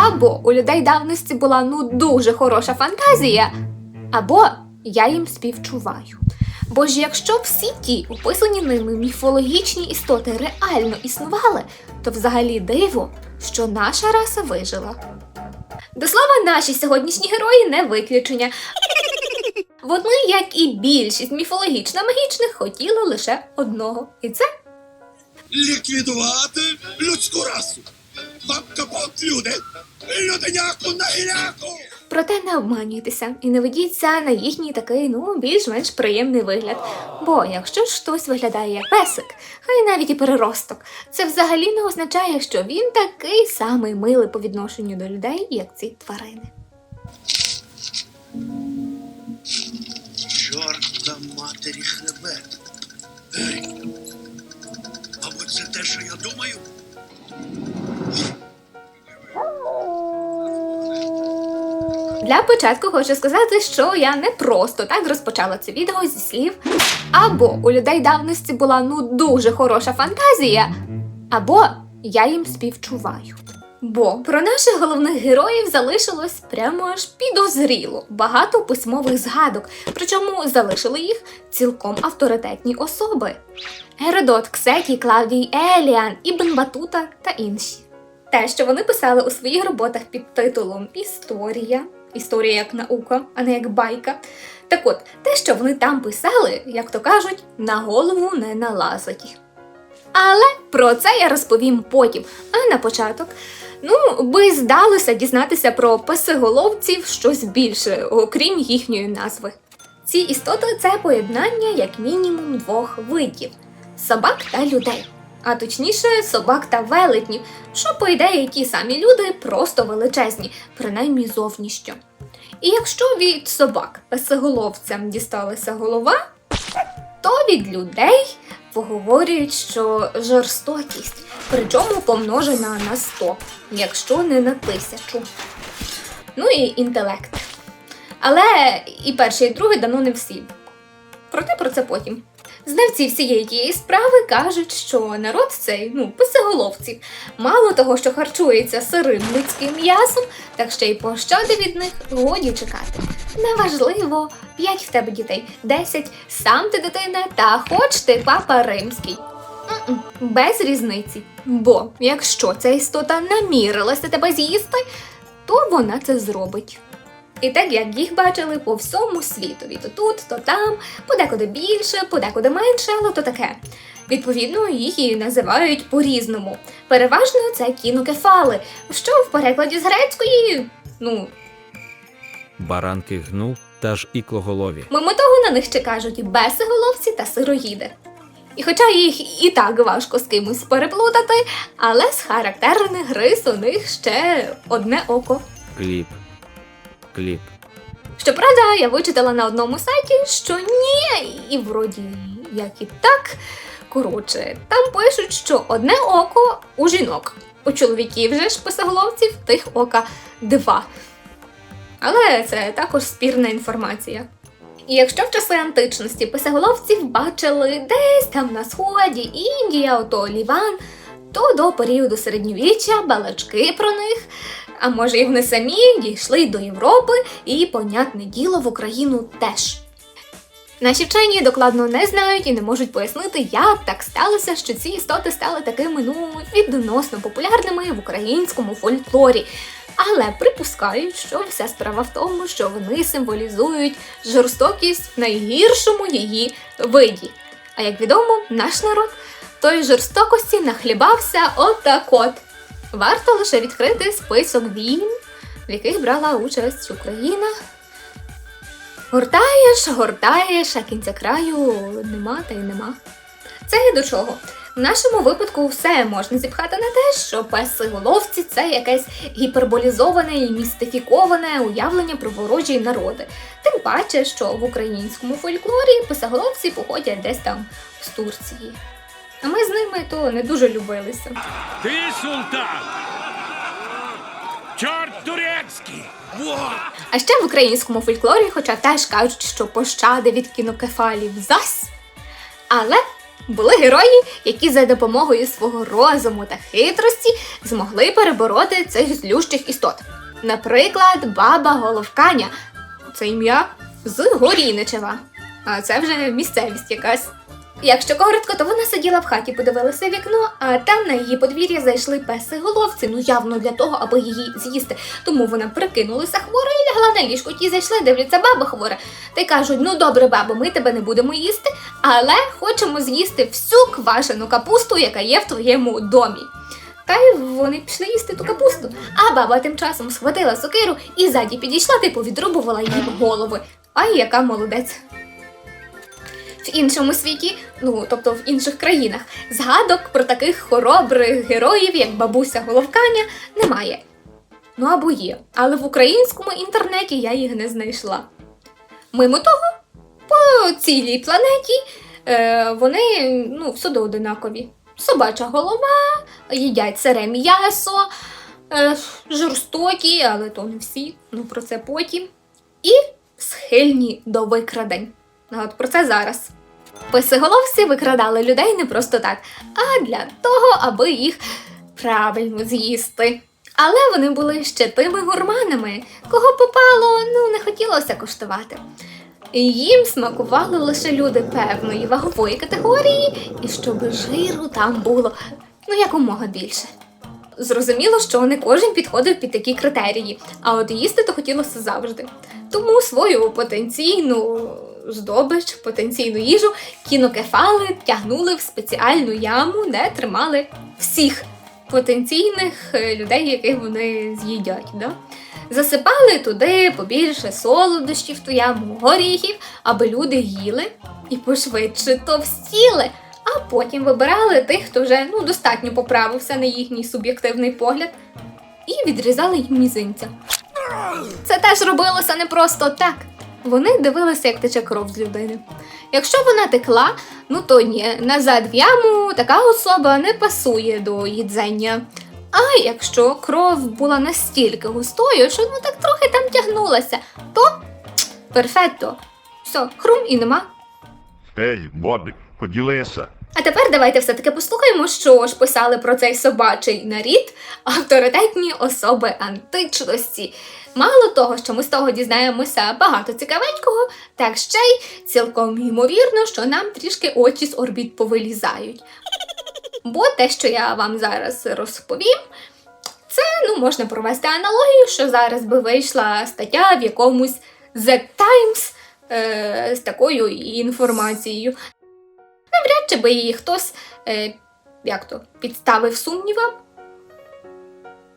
Або у людей давності була ну дуже хороша фантазія, або я їм співчуваю. Бо ж якщо всі ті описані ними міфологічні істоти реально існували, то взагалі диво, що наша раса вижила. До слова, наші сьогоднішні герої не виключення. Вони, як і більшість міфологічно-магічних, хотіли лише одного. І це ліквідувати людську расу. Вам капот, люди! Люденяку на гіляку! Проте не обманюйтеся і не ведіться на їхній такий, ну, більш-менш приємний вигляд. Бо якщо ж хтось виглядає як песик, хай навіть і переросток, це взагалі не означає, що він такий самий милий по відношенню до людей, як ці тварини. Чорта матері хребет. Ей! Мабуть, це те, що я думаю? Для початку хочу сказати, що я не просто так розпочала це відео зі слів або у людей давності була ну дуже хороша фантазія, або я їм співчуваю. Бо про наших головних героїв залишилось прямо аж підозріло багато письмових згадок, причому залишили їх цілком авторитетні особи: Геродот, Ксекій, Клавдій, Еліан, Ібн Батута та інші. Те, що вони писали у своїх роботах під титулом Історія, історія як наука, а не як байка. Так от, те, що вони там писали, як то кажуть, на голову не налазить. Але про це я розповім потім. А на початок, ну, би здалося дізнатися про песиголовців щось більше, окрім їхньої назви. Ці істоти це поєднання як мінімум двох видів собак та людей. А точніше, собак та велетнів, що, по ідеї, ті самі люди просто величезні, принаймні зовнішньо. І якщо від собак песиголовцям дісталася голова, то від людей поговорюють, що жорстокість, причому помножена на 100, якщо не на тисячу. Ну і інтелект. Але і перший, і другий дано не всім. Проте про це потім. Знавці всієї тієї справи кажуть, що народ цей, ну, писиголовців, мало того, що харчується сирим людським м'ясом, так ще й пощади від них годі чекати. Неважливо, 5 в тебе дітей, 10, сам ти дитина, та хоч ти папа римський. М-м, Без різниці. Бо якщо ця істота намірилася тебе з'їсти, то вона це зробить. І так як їх бачили по всьому світові, то тут, то там, подекуди більше, подекуди менше, але то таке. Відповідно, їх і називають по-різному. Переважно це кінокефали, що в перекладі з грецької, ну, баранки гну та ж іклоголові. мимо того на них ще кажуть бесиголовці та сироїди. І хоча їх і так важко з кимось переплутати, але з характерних рис у них ще одне око. Кліп. Кліп. Щоправда, я вичитала на одному сайті, що ні, і вроді як і так. Коротше, там пишуть, що одне око у жінок. У чоловіків же ж писоголовців тих ока два. Але це також спірна інформація. І якщо в часи античності писоголовців бачили десь там на сході, Індія, ото Ліван, то до періоду середньовіччя балачки про них, а може і вони самі дійшли до Європи і, понятне діло, в Україну теж. Наші вчені докладно не знають і не можуть пояснити, як так сталося, що ці істоти стали такими ну відносно популярними в українському фольклорі. Але припускають, що вся справа в тому, що вони символізують жорстокість в найгіршому її виді. А як відомо, наш народ тої жорстокості нахлібався отак от. Варто лише відкрити список війн, в яких брала участь Україна. Гортаєш, гортаєш, а кінця краю нема та й нема. Це і до чого? В нашому випадку все можна зіпхати на те, що песиголовці це якесь гіперболізоване і містифіковане уявлення про ворожі народи. Тим паче, що в українському фольклорі песиголовці походять десь там з Турції. А ми з ними то не дуже любилися. Ти султан! Чорт турецький! Во! А ще в українському фольклорі, хоча теж кажуть, що пощади від кінокефалів зась. Але Були герої, які за допомогою свого розуму та хитрості змогли перебороти цих злющих істот. Наприклад, баба Головканя. Це ім'я з Горіничева. А це вже місцевість якась. Якщо коротко, то вона сиділа в хаті, подивилася вікно, а там на її подвір'я зайшли песи головці, ну явно для того, аби її з'їсти. Тому вона прикинулася хворою і лягла на ліжко. Ті зайшли, дивляться, баба хвора. Та й кажуть: ну добре, бабо, ми тебе не будемо їсти, але хочемо з'їсти всю квашену капусту, яка є в твоєму домі. Та й вони пішли їсти ту капусту. А баба тим часом схватила сокиру і ззаді підійшла та й повідрубувала їм голови. Ай, яка молодець. В іншому світі, ну тобто в інших країнах, згадок про таких хоробрих героїв, як бабуся Головканя, немає. Ну або є, але в українському інтернеті я їх не знайшла. Мимо того, по цілій планеті е, вони ну, всюди одинакові. Собача голова, їдять сире м'ясо, е, жорстокі, але то не всі, ну про це потім. І схильні до викрадень. А от про це зараз. Писиголовці викрадали людей не просто так, а для того, аби їх правильно з'їсти. Але вони були ще тими гурманами, кого попало, ну не хотілося коштувати. Їм смакували лише люди певної вагової категорії, і щоб жиру там було ну якомога більше. Зрозуміло, що не кожен підходив під такі критерії, а от їсти то хотілося завжди. Тому свою потенційну здобич, потенційну їжу кінокефали тягнули в спеціальну яму, де тримали всіх потенційних е, людей, яких вони з'їдять. Да? Засипали туди побільше солодощів ту яму горіхів, аби люди їли і пошвидше товстіли, а потім вибирали тих, хто вже ну, достатньо поправився на їхній суб'єктивний погляд, і відрізали їм мізинця. Це теж робилося не просто так. Вони дивилися, як тече кров з людини. Якщо вона текла, ну то ні, назад в яму така особа не пасує до їдзення. А якщо кров була настільки густою, що ну так трохи там тягнулася, то перфетто. Все, хрум і нема. Ей, Бобік, поділися. А тепер давайте все-таки послухаємо, що ж писали про цей собачий нарід авторитетні особи античності. Мало того, що ми з того дізнаємося багато цікавенького, так ще й цілком ймовірно, що нам трішки очі з орбіт повилізають. Бо те, що я вам зараз розповім, це ну, можна провести аналогію, що зараз би вийшла стаття в якомусь The Times е, з такою інформацією. Навряд чи би її хтось е, як то, підставив сумнівам.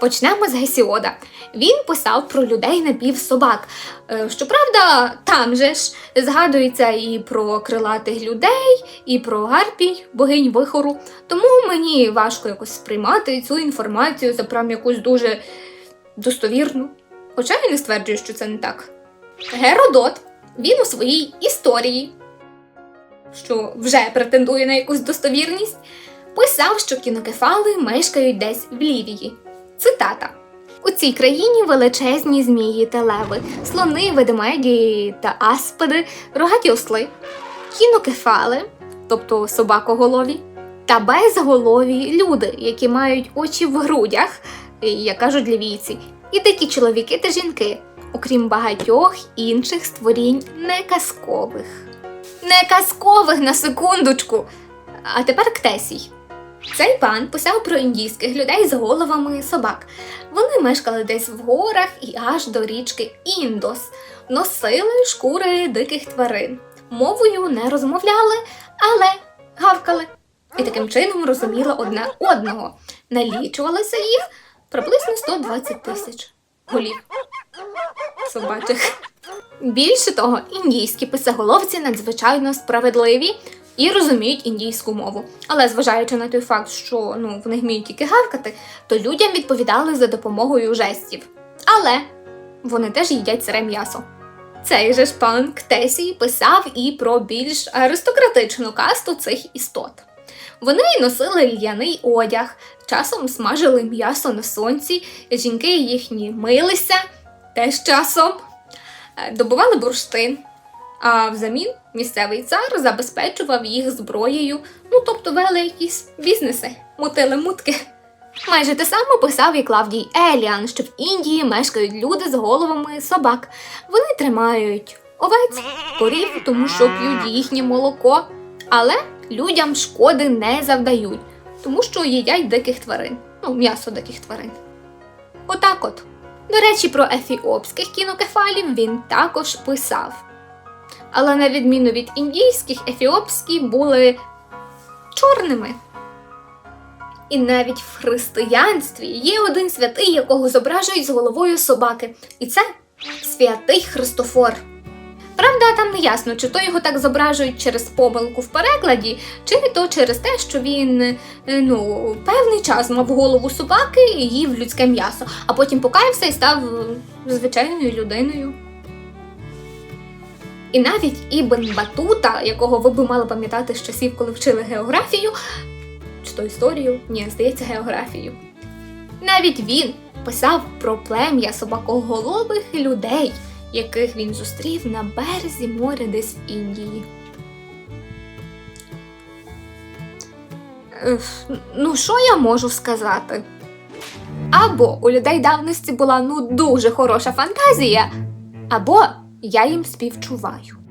Почнемо з Гесіода. Він писав про людей напівсобак. Е, Щоправда, там же ж згадується і про крилатих людей, і про гарпій, богинь вихору. Тому мені важко якось сприймати цю інформацію за прям якусь дуже достовірну. Хоча я не стверджую, що це не так. Геродот, він у своїй історії, що вже претендує на якусь достовірність, писав, що кінокефали мешкають десь в Лівії. Цитата. У цій країні величезні змії та леви, слони, ведмеді та аспиди, рогаті осли, кінокефали, тобто собакоголові, та безголові люди, які мають очі в грудях, як кажуть лівійці, і дикі чоловіки та жінки, окрім багатьох інших створінь неказкових. Неказкових на секундочку. А тепер Ктесій. Цей пан писав про індійських людей з головами собак. Вони мешкали десь в горах і аж до річки Індос, носили шкури диких тварин. Мовою не розмовляли, але гавкали. І таким чином розуміли одне одного. Налічувалося їх приблизно 120 тисяч голів собачих. Більше того, індійські писаголовці надзвичайно справедливі і розуміють індійську мову. Але зважаючи на той факт, що ну, вони вміють тільки гавкати, то людям відповідали за допомогою жестів. Але вони теж їдять сире м'ясо. Цей же ж пан Ктесій писав і про більш аристократичну касту цих істот. Вони носили льняний одяг, часом смажили м'ясо на сонці, жінки їхні милися теж часом, е, добували бурштин, А взамін місцевий цар забезпечував їх зброєю, ну тобто вели якісь бізнеси, мотили мутки. Майже те саме писав і Клавдій Еліан, що в Індії мешкають люди з головами собак. Вони тримають овець, корів, тому що п'ють їхнє молоко, але людям шкоди не завдають, тому що їдять диких тварин, ну, м'ясо диких тварин. Отак от. До речі, про ефіопських кінокефалів він також писав. Але на відміну від індійських, ефіопські були чорними. І навіть в християнстві є один святий, якого зображують з головою собаки, і це святий Христофор. Правда, там не ясно, чи то його так зображують через помилку в перекладі, чи то через те, що він е, ну, певний час мав голову собаки і їв людське м'ясо, а потім покаявся і став е, звичайною людиною. І навіть Ібн Батута, якого ви би мали пам'ятати з часів, коли вчили географію, чи то історію, ні, здається, географію. Навіть він писав про плем'я собакоголових людей, яких він зустрів на березі моря десь в Індії. Ну, що я можу сказати? Або у людей давності була ну дуже хороша фантазія, або я їм співчуваю.